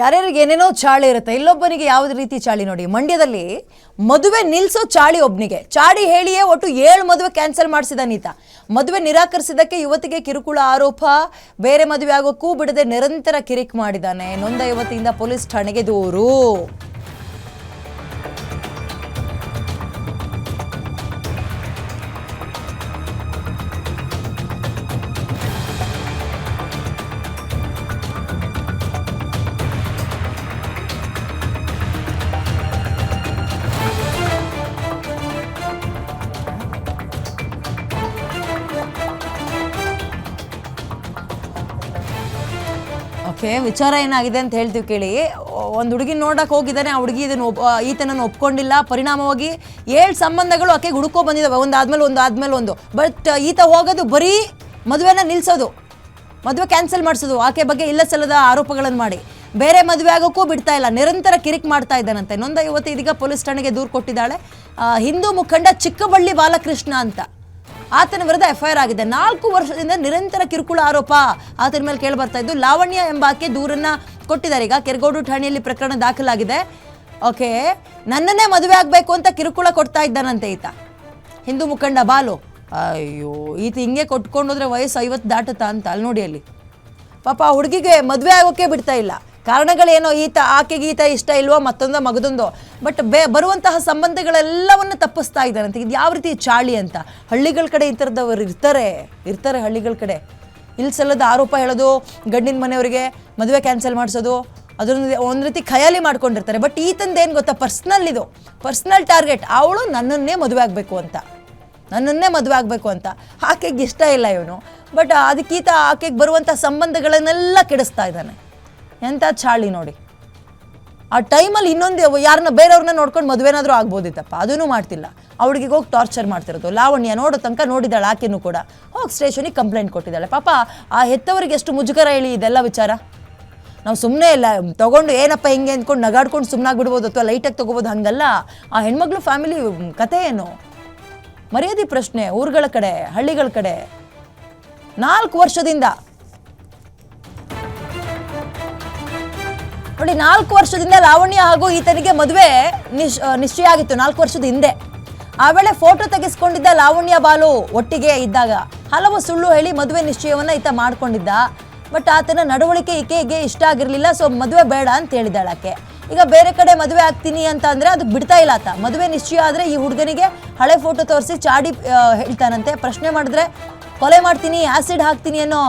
ಯಾರ್ಯಾರಿಗೆ ಏನೇನೋ ಚಾಳಿ ಇರುತ್ತೆ, ಇಲ್ಲೊಬ್ಬನಿಗೆ ಯಾವುದೇ ರೀತಿ ಚಾಳಿ ನೋಡಿ. ಮಂಡ್ಯದಲ್ಲಿ ಮದುವೆ ನಿಲ್ಸೋ ಚಾಳಿ ಒಬ್ಬನಿಗೆ ಚಾಡಿ ಹೇಳಿಯೇ ಒಟ್ಟು ಏಳು ಮದುವೆ ಕ್ಯಾನ್ಸಲ್ ಮಾಡಿಸಿದಾನೀತ ಮದುವೆ ನಿರಾಕರಿಸಿದ್ದಕ್ಕೆ ಯುವತಿಗೆ ಕಿರುಕುಳ ಆರೋಪ. ಬೇರೆ ಮದುವೆ ಆಗೋಕ್ಕೂ ಬಿಡದೆ ನಿರಂತರ ಕಿರಿಕ್ ಮಾಡಿದ್ದಾನೆ ನೊಂದ ಯುವತಿಯಿಂದ ಪೊಲೀಸ್ ಠಾಣೆಗೆ ದೂರು. ಓಕೆ ವಿಚಾರ ಏನಾಗಿದೆ ಅಂತ ಹೇಳ್ತೀವಿ ಕೇಳಿ. ಒಂದು ಹುಡುಗಿ ನೋಡಕ್ಕೆ ಹೋಗಿದ್ದಾನೆ, ಆ ಹುಡುಗಿ ಇದನ್ನು ಈತನನ್ನು ಒಪ್ಕೊಂಡಿಲ್ಲ. ಪರಿಣಾಮವಾಗಿ ಏಳು ಸಂಬಂಧಗಳು ಆಕೆಗೆ ಹುಡುಕೋ ಬಂದಿದ್ದಾವೆ. ಒಂದು ಆದ್ಮೇಲೆ ಒಂದು ಆದ್ಮೇಲೆ ಒಂದು. ಬಟ್ ಈತ ಹೋಗೋದು ಬರೀ ಮದುವೆನ ನಿಲ್ಲಿಸೋದು ಮದುವೆ ಕ್ಯಾನ್ಸಲ್ ಮಾಡಿಸೋದು. ಆಕೆ ಬಗ್ಗೆ ಇಲ್ಲ ಸಲ್ಲದ ಆರೋಪಗಳನ್ನು ಮಾಡಿ. ಬೇರೆ ಮದುವೆ ಆಗೋಕ್ಕೂ ಬಿಡ್ತಾ ಇಲ್ಲ. ನಿರಂತರ ಕಿರಿಕ್ ಮಾಡ್ತಾ ಇದ್ದಾನಂತೆ. ನೊಂದ ಯುವತಿ ಇದೀಗ ಪೊಲೀಸ್ ಠಾಣೆಗೆ ದೂರು ಕೊಟ್ಟಿದ್ದಾಳೆ. ಹಿಂದೂ ಮುಖಂಡ ಚಿಕ್ಕಬಳ್ಳಿ ಬಾಲಕೃಷ್ಣ ಅಂತ. ಆತನ ವಿರುದ್ಧ ಎಫ್ಐಆರ್ ಆಗಿದೆ. ನಾಲ್ಕು ವರ್ಷದಿಂದ ನಿರಂತರ ಕಿರುಕುಳ ಆರೋಪ ಆತನ ಮೇಲೆ ಕೇಳಿ ಬರ್ತಾ ಇದ್ದು, ಲಾವಣ್ಯ ಎಂಬ ಆಕೆ ದೂರನ್ನ ಕೊಟ್ಟಿದ್ದಾರೆ. ಈಗ ಕೆರಗೋಡು ಠಾಣೆಯಲ್ಲಿ ಪ್ರಕರಣ ದಾಖಲಾಗಿದೆ. ಓಕೆ, ನನ್ನನ್ನೇ ಮದುವೆ ಆಗಬೇಕು ಅಂತ ಕಿರುಕುಳ ಕೊಡ್ತಾ ಇದ್ದಾನಂತೆ ಈತ. ಹಿಂದೂ ಮುಖಂಡ ಬಾಲು. ಅಯ್ಯೋ, ಈತ ಹಿಂಗೆ ಕೊಟ್ಕೊಂಡೋದ್ರೆ ವಯಸ್ಸು ಐವತ್ತು ದಾಟುತ್ತಾ ಅಂತ ಅಲ್ಲಿ ನೋಡಿ ಅಲ್ಲಿ. ಪಾಪ ಹುಡುಗಿಗೆ ಮದುವೆ ಆಗೋಕೆ ಬಿಡ್ತಾ ಇಲ್ಲ. ಕಾರಣಗಳೇನೋ, ಈತ ಆಕೆಗೆ ಈತ ಇಷ್ಟ ಇಲ್ವೋ ಮತ್ತೊಂದ ಮಗದೊಂದೋ. ಬಟ್ ಬೇ, ಬರುವಂತಹ ಸಂಬಂಧಗಳೆಲ್ಲವನ್ನು ತಪ್ಪಿಸ್ತಾ ಇದ್ದಾರಂತೆ ಇದು ಯಾವ ರೀತಿ ಚಾಳಿ ಅಂತ? ಹಳ್ಳಿಗಳ ಕಡೆ ಈ ಥರದವರು ಇರ್ತಾರೆ ಇರ್ತಾರೆ ಹಳ್ಳಿಗಳ ಕಡೆ. ಇಲ್ಲಿ ಸಲ್ಲದ ಆರೋಪ ಹೇಳೋದು, ಗಂಡಿನ ಮನೆಯವರಿಗೆ ಮದುವೆ ಕ್ಯಾನ್ಸಲ್ ಮಾಡಿಸೋದು ಅದೊಂದು ಒಂದು ರೀತಿ ಖಯಾಲಿ ಮಾಡ್ಕೊಂಡಿರ್ತಾರೆ. ಬಟ್ ಈತಂದೇನು ಗೊತ್ತಾ? ಪರ್ಸ್ನಲ್ ಇದು. ಪರ್ಸ್ನಲ್ ಟಾರ್ಗೆಟ್ ಅವಳು ನನ್ನನ್ನೇ ಮದುವೆ ಆಗಬೇಕು ಅಂತ. ನನ್ನನ್ನೇ ಮದುವೆ ಆಗಬೇಕು ಅಂತ. ಆಕೆಗೆ ಇಷ್ಟ ಇಲ್ಲ ಇವನು. ಬಟ್ ಅದಕ್ಕೀತ ಆಕೆಗೆ ಬರುವಂಥ ಸಂಬಂಧಗಳನ್ನೆಲ್ಲ ಕೆಡಿಸ್ತಾ ಇದ್ದಾನೆ. ಎಂಥ ಚಾಳಿ ನೋಡಿ. ಆ ಟೈಮಲ್ಲಿ ಇನ್ನೊಂದು ಯಾರನ್ನ ಬೇರೆಯವ್ರನ್ನ ನೋಡ್ಕೊಂಡು ಮದುವೆನಾದರೂ ಆಗ್ಬೋದಿತ್ತಪ್ಪ. ಅದೂ ಮಾಡ್ತಿಲ್ಲ. ಅವಳಿಗೆ ಹೋಗಿ ಟಾರ್ಚರ್ ಮಾಡ್ತಿರೋದು. ಲಾವಣ್ಯ ನೋಡೋ ತನಕ ನೋಡಿದಾಳೆ ಆಕೆನೂ ಕೂಡ. ಹೋಗಿ ಸ್ಟೇಷನಿಗೆ ಕಂಪ್ಲೇಂಟ್ ಕೊಟ್ಟಿದ್ದಾಳೆ ಪಾಪ ಆ ಹೆತ್ತವರಿಗೆ ಎಷ್ಟು ಮುಜುಗರ ಹೇಳಿ ಇದೆಲ್ಲ ವಿಚಾರ? ನಾವು ಸುಮ್ಮನೆ ಇಲ್ಲ ತೊಗೊಂಡು ಏನಪ್ಪ ಹಿಂಗೆ ಅಂದ್ಕೊಂಡು ನಗಾಡ್ಕೊಂಡು ಸುಮ್ಮನಾಗ್ಬಿಡ್ಬೋದು ಅಥವಾ ಲೈಟಾಗಿ ತೊಗೋಬೋದು ಹಂಗಲ್ಲ. ಆ ಹೆಣ್ಮಕ್ಳು ಫ್ಯಾಮಿಲಿ ಕತೆ ಏನು? ಮರ್ಯಾದೆ ಪ್ರಶ್ನೆ. ಊರುಗಳ ಕಡೆ, ಹಳ್ಳಿಗಳ ಕಡೆ. ನಾಲ್ಕು ವರ್ಷದಿಂದ ನೋಡಿ, ನಾಲ್ಕು ವರ್ಷದಿಂದ ಲಾವಣ್ಯ ಹಾಗೂ ಈತನಿಗೆ ಮದುವೆ ನಿಶ್ ನಿಶ್ಚಯ ಆಗಿತ್ತು, ನಾಲ್ಕು ವರ್ಷದ ಹಿಂದೆ. ಆ ವೇಳೆ ಫೋಟೋ ತೆಗೆಸ್ಕೊಂಡಿದ್ದ ಲಾವಣ್ಯ ಬಾಲು ಒಟ್ಟಿಗೆ ಇದ್ದಾಗ ಹಲವು ಸುಳ್ಳು ಹೇಳಿ ಮದುವೆ ನಿಶ್ಚಯವನ್ನು ಈತ ಮಾಡ್ಕೊಂಡಿದ್ದ. ಬಟ್ ಆತನ ನಡವಳಿಕೆ ಈಕೆಗೆ ಇಷ್ಟ ಆಗಿರಲಿಲ್ಲ, ಸೊ ಮದುವೆ ಬೇಡ ಅಂತ ಹೇಳಿದ್ದಾಳೆ ಆಕೆ. ಈಗ ಬೇರೆ ಕಡೆ ಮದುವೆ ಆಗ್ತೀನಿ ಅಂತ ಅಂದರೆ ಅದು ಬಿಡ್ತಾ ಇಲ್ಲ ಆತ. ಮದುವೆ ನಿಶ್ಚಯ ಆದರೆ ಈ ಹುಡುಗನಿಗೆ ಹಳೆ ಫೋಟೋ ತೋರಿಸಿ ಚಾಡಿ ಹೇಳ್ತಾನಂತೆ. ಪ್ರಶ್ನೆ ಮಾಡಿದ್ರೆ, ಕೊಲೆ ಮಾಡ್ತೀನಿ ಆ್ಯಸಿಡ್ ಹಾಕ್ತೀನಿ ಅನ್ನೋ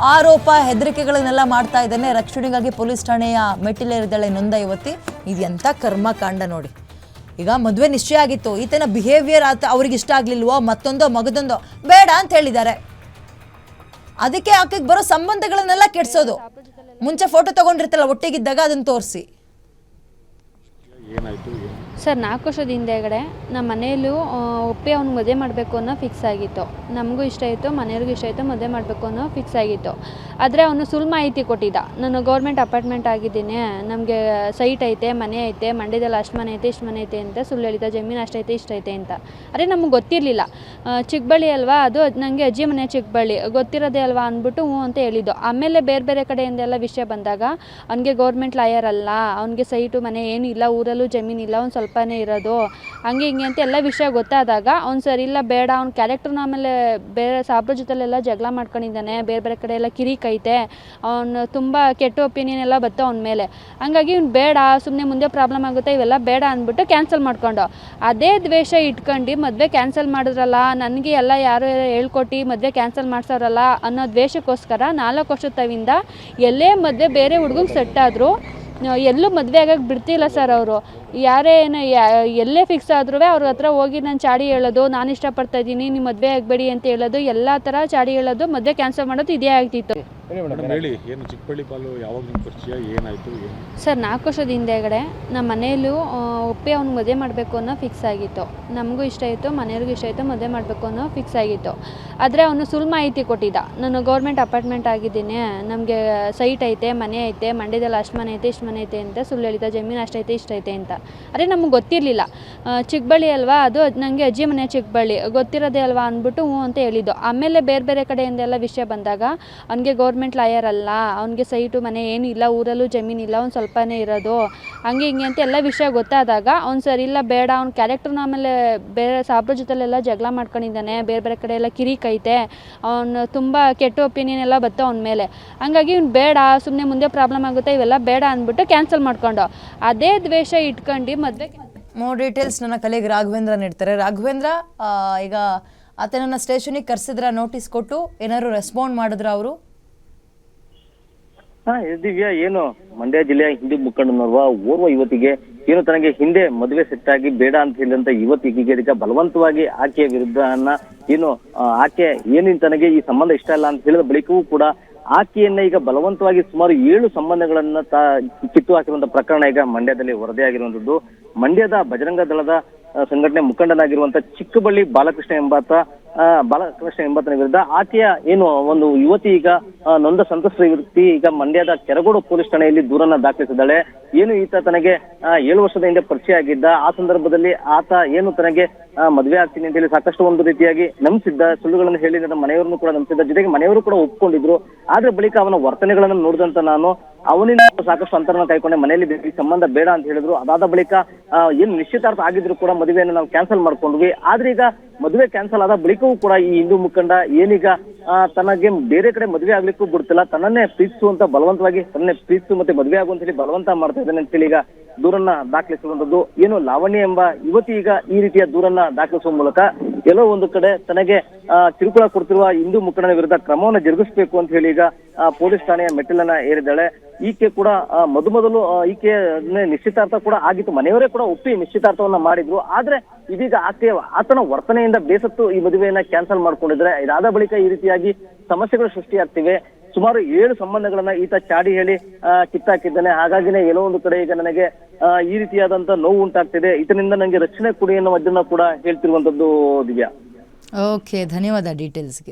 ಆರೋಪ ಹೆದರಿಕೆಗಳನ್ನೆಲ್ಲ ಮಾಡ್ತಾ ಇದ್ದಾನೆ. ರಕ್ಷಣೆಗಾಗಿ ಪೊಲೀಸ್ ಠಾಣೆಯ ಮೆಟ್ಟಿಲೇರಿದ್ದಾಳೆ ನೊಂದ ಯುವತಿ. ಇದು ಎಂಥ ಕರ್ಮಕಾಂಡ ನೋಡಿ. ಈಗ ಮದುವೆ ನಿಶ್ಚಯ ಆಗಿತ್ತು. ಈತನ ಬಿಹೇವಿಯರ್ ಆತ ಅವ್ರಿಗೆ ಇಷ್ಟ ಆಗ್ಲಿಲ್ವೋ? ಮತ್ತೊಂದೋ, ಮಗದೊಂದೋ? ಬೇಡ ಅಂತ ಹೇಳಿದ್ದಾರೆ. ಅದಕ್ಕೆ ಆಕೆಗೆ ಬರೋ ಸಂಬಂಧಗಳನ್ನೆಲ್ಲ ಕೆಡ್ಸೋದು. ಮುಂಚೆ ಫೋಟೋ ತಗೊಂಡಿರ್ತಲ್ಲ ಒಟ್ಟಿಗಿದ್ದಾಗ ಅದನ್ನು ತೋರಿಸಿ. ಸರ್, ನಾಲ್ಕು ವರ್ಷದ ಹಿಂದೆಗಡೆ ನಮ್ಮ ಮನೆಯಲ್ಲೂ ಒಪ್ಪಿ ಅವ್ನಿಗೆ ಮದುವೆ ಮಾಡಬೇಕು ಅನ್ನೋ ಫಿಕ್ಸ್ ಆಗಿತ್ತು. ನಮಗೂ ಇಷ್ಟ ಆಯಿತು, ಮನೆಯವ್ರಿಗೂ ಇಷ್ಟ ಆಯಿತು, ಮದುವೆ ಮಾಡಬೇಕು ಅನ್ನೋ ಫಿಕ್ಸ್ ಆಗಿತ್ತು. ಆದರೆ ಅವನು ಸುಳ್ಳು ಮಾಹಿತಿ ಕೊಟ್ಟಿದ್ದ. ನಾನು ಗೌರ್ಮೆಂಟ್ ಅಪಾರ್ಟ್ಮೆಂಟ್ ಆಗಿದ್ದೀನಿ, ನಮಗೆ ಸೈಟ್ ಐತೆ, ಮನೆ ಐತೆ, ಮಂಡ್ಯದಲ್ಲಿ ಅಷ್ಟು ಮನೆ ಐತೆ, ಇಷ್ಟು ಮನೆ ಐತೆ ಅಂತ ಸುಳ್ಳು ಹೇಳಿದ ಜಮೀನು ಅಷ್ಟೈತೆ ಇಷ್ಟೈತೆ ಅಂತ. ಅದೇ ನಮಗೆ ಗೊತ್ತಿರಲಿಲ್ಲ. ಚಿಕ್ಕಬಳ್ಳಿ ಅಲ್ವಾ, ಅದು ನನಗೆ ಅಜ್ಜಿ ಮನೆ ಚಿಕ್ಕಬಳ್ಳಿ, ಗೊತ್ತಿರೋದೇ ಅಲ್ವಾ ಅಂದ್ಬಿಟ್ಟು ಹ್ಞೂ ಅಂತ ಹೇಳಿದ್ದು. ಆಮೇಲೆ ಬೇರೆ ಬೇರೆ ಕಡೆಯಿಂದೆಲ್ಲ ವಿಷಯ ಬಂದಾಗ, ಅವನಿಗೆ ಗೌರ್ಮೆಂಟ್ ಲಾಯರ್ ಅಲ್ಲ, ಅವನಿಗೆ ಸೈಟು ಮನೆ ಏನೂ ಇಲ್ಲ, ಊರಲ್ಲೂ ಜಮೀನಿಲ್ಲ ಅವ್ನು ಸ್ವಲ್ಪನೇ ಇರೋದು. ಹಂಗೆ ಹಿಂಗೆ ಅಂತ ಎಲ್ಲ ವಿಷಯ ಗೊತ್ತಾದಾಗ ಅವ್ನು ಸರ್, ಇಲ್ಲ ಬೇಡ, ಅವ್ನ ಕ್ಯಾರೆಕ್ಟರ್ನ ಆಮೇಲೆ ಬೇರೆ ಸಾಬ್ರ ಜೊತೆಲೆಲ್ಲ ಜಗಳ ಮಾಡ್ಕೊಂಡಿದ್ದಾನೆ, ಬೇರೆ ಬೇರೆ ಕಡೆ ಎಲ್ಲ ಕಿರಿಕೈತೆ ಅವನು ತುಂಬ ಕೆಟ್ಟ ಒಪಿನಿಯನ್ ಎಲ್ಲ ಬತ್ತು ಅವ್ನ ಮೇಲೆ. ಹಂಗಾಗಿ ಇವ್ನು ಬೇಡ ಸುಮ್ಮನೆ ಮುಂದೆ ಪ್ರಾಬ್ಲಮ್ ಆಗುತ್ತೆ, ಇವೆಲ್ಲ ಬೇಡ ಅಂದ್ಬಿಟ್ಟು ಕ್ಯಾನ್ಸಲ್ ಮಾಡ್ಕೊಂಡು. ಅದೇ ದ್ವೇಷ ಇಟ್ಕೊಂಡು ಮದುವೆ ಕ್ಯಾನ್ಸಲ್ ಮಾಡಿದ್ರಲ್ಲ, ನನಗೆ ಎಲ್ಲ ಯಾರು ಹೇಳ್ಕೊಟ್ಟು ಮದುವೆ ಕ್ಯಾನ್ಸಲ್ ಮಾಡ್ಸೋರಲ್ಲ ಅನ್ನೋ ದ್ವೇಷಕ್ಕೋಸ್ಕರ ನಾಲ್ಕು ವರ್ಷ ತವಿಂದ ಎಲ್ಲೇ ಮದುವೆ ಬೇರೆ ಹುಡುಗಂಗೆ ಸೆಟ್ ಆದರೂ ಎಲ್ಲೂ ಮದುವೆ ಆಗಕ್ಕೆ ಬಿಡ್ತಿಲ್ಲ ಸರ್ ಅವರು. ಯಾರೇ ಏನು ಯಾ- ಎಲ್ಲೇ ಫಿಕ್ಸ್ ಆದ್ರೂ ಅವ್ರ ಹತ್ರ ಹೋಗಿ ನಾನು ಚಾಡಿ ಹೇಳೋದು ನಾನು ಇಷ್ಟಪಡ್ತಾ ಇದ್ದೀನಿ ನಿಮ್ಮ ಮದುವೆ ಆಗಬೇಡಿ ಅಂತ ಹೇಳೋದು ಎಲ್ಲ ಥರ ಚಾಡಿ ಹೇಳೋದು ಮದುವೆ ಕ್ಯಾನ್ಸಲ್ ಮಾಡೋದು ಇದೇ ಆಗ್ತಿತ್ತು. ಸರ್ ನಾಲ್ಕು ವರ್ಷದ ಹಿಂದೆಗಡೆ ನಮ್ಮ ಮನೆಯಲ್ಲೂ ಒಪ್ಪಿ ಅವ್ನಿಗೆ ಮದುವೆ ಮಾಡಬೇಕು ಅನ್ನೋ ಫಿಕ್ಸ್ ಆಗಿತ್ತು. ನಮಗೂ ಇಷ್ಟ ಆಯಿತು ಮನೆಯವ್ರಿಗೂ ಇಷ್ಟ ಆಯಿತು ಮದುವೆ ಮಾಡಬೇಕು ಅನ್ನೋ ಫಿಕ್ಸ್ ಆಗಿತ್ತು. ಆದರೆ ಅವನು ಸುಳ್ಳು ಮಾಹಿತಿ ಕೊಟ್ಟಿದ್ದ. ನಾನು ಗೌರ್ಮೆಂಟ್ ಅಪಾರ್ಟ್ಮೆಂಟ್ ಆಗಿದ್ದೀನಿ ನಮಗೆ ಸೈಟ್ ಐತೆ ಮನೆ ಐತೆ ಮಂಡ್ಯದಲ್ಲಿ ಅಷ್ಟು ಮನೆ ಐತೆ ಇಷ್ಟು ಮನೆ ಐತೆ ಅಂತ ಸುಳ್ಳು ಹೇಳಿದ ಜಮೀನು ಅಷ್ಟೈತೆ ಇಷ್ಟೈತೆ ಅಂತ. ಅದೇ ನಮಗೆ ಗೊತ್ತಿರಲಿಲ್ಲ. ಚಿಕ್ಕಬಳ್ಳಿ ಅಲ್ವಾ? ಅದು ನನಗೆ ಅಜ್ಜಿ ಮನೆ ಚಿಕ್ಕಬಳ್ಳಿ ಗೊತ್ತಿರೋದೇ ಅಲ್ವಾ ಅಂದ್ಬಿಟ್ಟು ಹ್ಞೂ ಅಂತ ಹೇಳಿದ್ದು. ಆಮೇಲೆ ಬೇರೆ ಬೇರೆ ಕಡೆಯಿಂದೆಲ್ಲ ವಿಷಯ ಬಂದಾಗ, ಅವನಿಗೆ ಗೌರ್ಮೆಂಟ್ ಲಾಯರ್ ಅಲ್ಲ, ಅವ್ನಿಗೆ ಸೈಟು ಮನೆ ಏನೂ ಇಲ್ಲ, ಊರಲ್ಲೂ ಜಮೀನಿಲ್ಲ ಅವ್ನು ಸ್ವಲ್ಪನೇ ಇರೋದು. ಹಂಗೆ ಹಿಂಗೆ ಅಂತ ಎಲ್ಲ ವಿಷಯ ಗೊತ್ತಾದಾಗ ಅವ್ನು ಸರಿ ಇಲ್ಲ, ಬೇಡ, ಅವ್ನ ಕ್ಯಾರೆಕ್ಟರ್ನ ಆಮೇಲೆ ಬೇರೆ ಸಾಬ್ರ ಜೊತೆಲೆಲ್ಲ ಜಗಳ ಮಾಡ್ಕೊಂಡಿದ್ದಾನೆ, ಬೇರೆ ಬೇರೆ ಕಡೆ ಎಲ್ಲ ಕಿರಿಕೈತೆ ಅವನು ತುಂಬ ಕೆಟ್ಟ ಒಪಿನಿಯನ್ ಎಲ್ಲ ಬತ್ತ ಅವ್ನ ಮೇಲೆ. ಹಂಗಾಗಿ ಇವ್ನು ಬೇಡ ಸುಮ್ಮನೆ ಮುಂದೆ ಪ್ರಾಬ್ಲಮ್ ಆಗುತ್ತೆ, ಇವೆಲ್ಲ ಬೇಡ ಅಂದ್ಬಿಟ್ಟು ಕ್ಯಾನ್ಸಲ್ ಮಾಡ್ಕೊಂಡು ಅದೇ ದ್ವೇಷ ಇಟ್ಕೊಂಡು ಮದುವೆ ಮೋರ್ ಡೀಟೇಲ್ಸ್ ನನ್ನ ಕಲೆಗೆ ರಾಘವೇಂದ್ರ ನೀಡ್ತಾರೆ. ರಾಘವೇಂದ್ರ ಆ, ಈಗ ಆತನನ್ನ ಸ್ಟೇಷನಿಗೆ ಕರೆಸಿದ್ರ ನೋಟಿಸ್ ಕೊಟ್ಟು ಏನಾದ್ರು ರೆಸ್ಪಾಂಡ್ ಮಾಡಿದ್ರ ಅವರು? ಹಾ ದಿವ್ಯಾ ಏನು ಮಂಡ್ಯ ಜಿಲ್ಲೆಯ ಹಿಂದೂ ಮುಖಂಡನೋರ್ವ ಓರ್ವ ಯುವತಿಗೆ ಏನು ತನಗೆ ಹಿಂದೆ ಮದುವೆ ಸೆಟ್ ಆಗಿ ಬೇಡ ಅಂತ ಹೇಳಿದಂತ ಯುವತಿಗೆ ಈಗ ಬಲವಂತವಾಗಿ ಆಕೆಯ ವಿರುದ್ಧನ ಏನು ಆ, ಆಕೆ ಏನಿನ್ ತನಗೆ ಈ ಸಂಬಂಧ ಇಷ್ಟ ಇಲ್ಲ ಅಂತ ಹೇಳಿದ ಬಳಿಕವೂ ಕೂಡ ಆಕೆಯನ್ನ ಈಗ ಬಲವಂತವಾಗಿ ಸುಮಾರು ಏಳು ಸಂಬಂಧಗಳನ್ನ ತಾ ಕಿತ್ತು ಹಾಕಿರುವಂತ ಪ್ರಕರಣ ಈಗ ಮಂಡ್ಯದಲ್ಲಿ ವರದಿಯಾಗಿರುವಂತದ್ದು. ಮಂಡ್ಯದ ಬಜರಂಗ ದಳದ ಸಂಘಟನೆ ಮುಖಂಡನಾಗಿರುವಂತ ಚಿಕ್ಕಬಳ್ಳಿ ಬಾಲಕೃಷ್ಣ ಎಂಬಾತ ಬಾಲಕೃಷ್ಣ ಎಂಬಾತನ ವಿರುದ್ಧ ಆಕೆಯ ಏನು ಒಂದು ಯುವತಿ ಈಗ ನೊಂದ ಸಂತ್ರಸ್ತ ವ್ಯಕ್ತಿ ಈಗ ಮಂಡ್ಯದ ಕೆರಗೋಡು ಪೊಲೀಸ್ ಠಾಣೆಯಲ್ಲಿ ದೂರನ್ನ ದಾಖಲಿಸಿದ್ದಾಳೆ. ಏನು ಈತ ತನಗೆ ಏಳು ವರ್ಷದ ಹಿಂದೆ ಪರಿಚಯ ಆಗಿದ್ದ, ಆ ಸಂದರ್ಭದಲ್ಲಿ ಆತ ಏನು ತನಗೆ ಮದುವೆ ಆಗ್ತೀನಿ ಅಂತ ಹೇಳಿ ಸಾಕಷ್ಟು ಒಂದು ರೀತಿಯಾಗಿ ನಂಬಿಸಿದ್ದ, ಸುಳ್ಳುಗಳನ್ನು ಹೇಳಿ ನನ್ನ ಮನೆಯವರನ್ನು ಕೂಡ ನಂಬಿಸಿದ್ದ, ಜೊತೆಗೆ ಮನೆಯವರು ಕೂಡ ಒಪ್ಕೊಂಡಿದ್ರು. ಆದ್ರೆ ಬಳಿಕ ಅವನ ವರ್ತನೆಗಳನ್ನು ನೋಡಿದಂತ ನಾನು, ಅವನಿಂದ ಸಾಕಷ್ಟು ಅಂತರನ ಕೈಕೊಂಡೆ ಮನೆಯಲ್ಲಿ ಸಂಬಂಧ ಬೇಡ ಅಂತ ಹೇಳಿದ್ರು. ಅದಾದ ಬಳಿಕ ಏನು ನಿಶ್ಚಿತಾರ್ಥ ಆಗಿದ್ರು ಕೂಡ ಮದುವೆಯನ್ನು ನಾವು ಕ್ಯಾನ್ಸಲ್ ಮಾಡ್ಕೊಂಡ್ವಿ. ಆದ್ರೆ ಈಗ ಮದುವೆ ಕ್ಯಾನ್ಸಲ್ ಆದ ಬಳಿಕವೂ ಕೂಡ ಈ ಹಿಂದೂ ಮುಖಂಡ ಏನೀಗ ತನಗೆ ಬೇರೆ ಕಡೆ ಮದುವೆ ಆಗ್ಲಿಕ್ಕೂ ಬಿಡ್ತಿಲ್ಲ ತನ್ನನ್ನೇ ಪ್ರೀತಿಸುವಂತ ಬಲವಂತವಾಗಿ ತನ್ನೇ ಪ್ರೀತಿಸು ಮತ್ತೆ ಮದುವೆ ಆಗುವಂತ ಹೇಳಿ ಬಲವಂತ ಮಾಡ್ತಾ ಇದ್ದಾನೆ ಅಂತೇಳಿ ಈಗ ದೂರನ್ನ ದಾಖಲಿಸುವಂತದ್ದು ಏನು ಲಾವಣ್ಯ ಎಂಬ ಯುವತಿ ಈಗ ಈ ರೀತಿಯ ದೂರನ್ನ ದಾಖಲಿಸುವ ಮೂಲಕ ಎಲ್ಲೋ ಒಂದು ಕಡೆ ತನಗೆ ಕಿರುಕುಳ ಕೊಡ್ತಿರುವ ಹಿಂದೂ ಮುಖಂಡನ ವಿರುದ್ಧ ಕ್ರಮವನ್ನು ಜರುಗಿಸಬೇಕು ಅಂತ ಹೇಳಿ ಈಗ ಪೊಲೀಸ್ ಠಾಣೆಯ ಮೆಟ್ಟಿಲನ್ನ ಏರಿದ್ದಾಳೆ. ಈಕೆ ಕೂಡ ಮೊದ ಮೊದಲು ಈಕೆ ನಿಶ್ಚಿತಾರ್ಥ ಕೂಡ ಆಗಿತ್ತು. ಮನೆಯವರೇ ಕೂಡ ಒಪ್ಪಿ ನಿಶ್ಚಿತಾರ್ಥವನ್ನ ಮಾಡಿದ್ರು. ಆದ್ರೆ ಇದೀಗ ಆಕೆ ಆತನ ವರ್ತನೆಯಿಂದ ಬೇಸತ್ತು ಈ ಮದುವೆಯನ್ನ ಕ್ಯಾನ್ಸಲ್ ಮಾಡ್ಕೊಂಡಿದ್ರೆ. ಇದಾದ ಬಳಿಕ ಈ ರೀತಿಯಾಗಿ ಸಮಸ್ಯೆಗಳು ಸೃಷ್ಟಿಯಾಗ್ತಿವೆ. ಸುಮಾರು ಏಳು ಸಂಬಂಧಗಳನ್ನ ಈತ ಚಾಡಿ ಹೇಳಿ ಕಿತ್ತಾಕಿದ್ದಾನೆ. ಹಾಗಾಗಿನೇ ಏನೋ ಒಂದು ಕಡೆ ಈಗ ನನಗೆ ಈ ರೀತಿಯಾದಂತ ನೋವು ಉಂಟಾಗ್ತಿದೆ. ಇದರಿಂದ ನನಗೆ ರಕ್ಷಣೆ ಕೊಡಿ ಅನ್ನೋ ಅದನ್ನ ಕೂಡ ಹೇಳ್ತಿರುವಂತದ್ದು ದಿವ್ಯಾ. ಓಕೆ, ಧನ್ಯವಾದ ಡೀಟೇಲ್ಸ್ಗೆ.